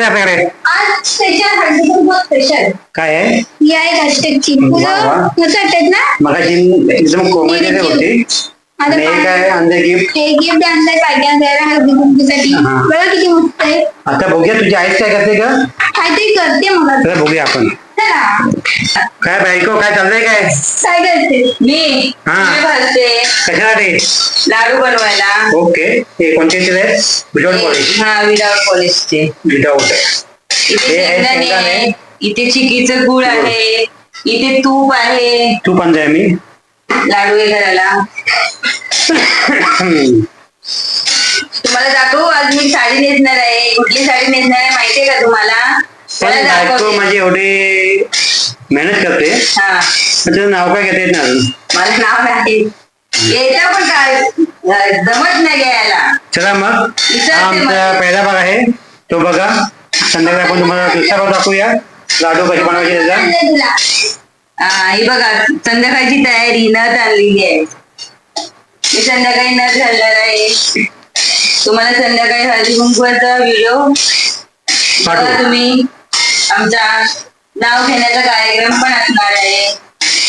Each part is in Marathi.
आहे आपल्याकडे आज स्पेशल हळदी कुंकू स्पेशल काय आहे? ही आहे हॅशटॅगची वा, फुलं वा. मस्त वाटतात ना? मगाशी एकदम कोमलमध्ये होती. आता आणि पा- अंधे गिफ्ट हे गिफ्ट आणलंय पायट्या द्यायला हळदी कुंकूसाठी. हा. बघा किती मस्त आहे. आता बघूया तुझी आईच काय करते का काहीतरी करते मला. बघूया आपण. काय बायको काय चाललंय काय? काय करते? मी हा. मी भरते कशासाठी? लाडू बनवायला. ओके. हे कोणते ते आहे विदाउट पॉलिश हा विदाउट पॉलिशचे विदाउट. इथे हे आहे शेंगदाणे शेंगदाणे. आहे इथे चिकीचं गुळ आहे इथे तूप आहे. तू पण जाय मी लाडू आहे घराला. तुम्हाला दाखवू? आज मी साडी नेसणार आहे. कुठली साडी नेसणार आहे? माहितीये का तुम्हाला? पण मला बायको दाखवते. माझी एवढी मेहनत करते. हा. पण त्याचं नाव काय घेता येत नाही अजून? मला नाव नाही येतं पण काय? अं, जमत नाही घ्यायला चला मग. हा आमचा. पहिला भाग आहे. तो बघा. संध्याकाळी आपण तुम्हाला दुसरा भाग दाखवूया. लाडू कसे बनवायचे त्याचा? तुला. हा, ही बघा संध्याकाळची तयारी नथ आणलेली आहे. मी संध्याकाळी नथ घालणार आहे. तुम्हाला संध्याकाळी हळदी कुंकवाचा व्हिडिओ बघा पाठवू. तुम्ही. आमचा नाव घेण्याचा कार्यक्रम पण असणार आहे.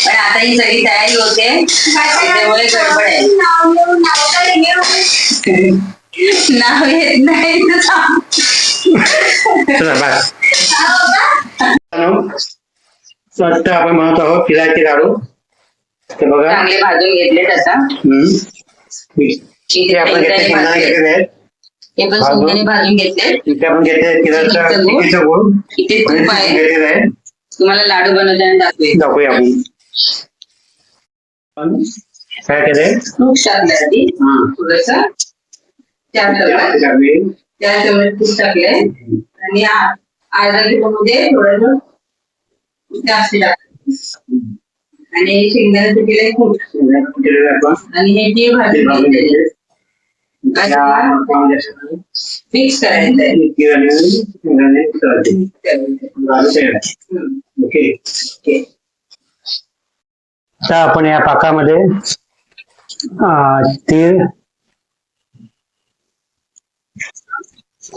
पण आता ही सगळी तयारी होते. त्यामुळे गडबड आहे. नाव येत नाही. चला? वाटतं आपण म्हणत आहोत फिरायचे लाडू ते बघा. चांगले भाजून घेतलेत आता. आपण घेतले हे पण भाजून. सोन्याने भाजून घेतले. इथे आपण घेतले तिळाचं चिकीचं गूळ. चिकीचं गूळ इथे तूप आहे. तुम्हाला लाडू बनवताना दाखवूया आपण. काय केलंय? तूप टाकलं आधी. थोडस. चार चमचे टाकली. चार चमचे तूप आणि आ- अर्धा किलो मध्ये थोडं जास्त टाकलं आणि शेंगदाण्याचं केलंय आपण. आणि हे भाजून घेतलेले घेतले. या आपण जास्त मिक्स. आता आपण या पाकामध्ये तीळ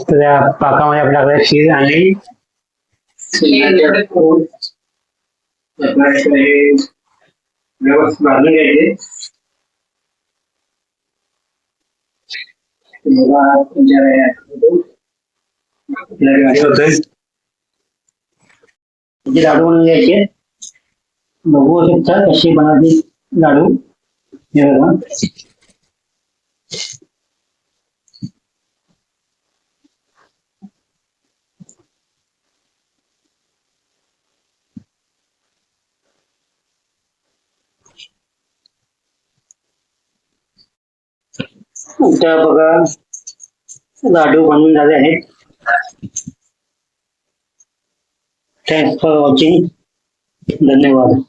तर या पाकामध्ये आपल्याकडे तीळ आणि व्यवस्थित घ्यायचे लाडू बनवून घ्यायचे बघू शकता कशी बनवली लाडू हे बघा आता बघा लाडू बनवून झाले आहेत. थँक्स फॉर वॉचिंग धन्यवाद.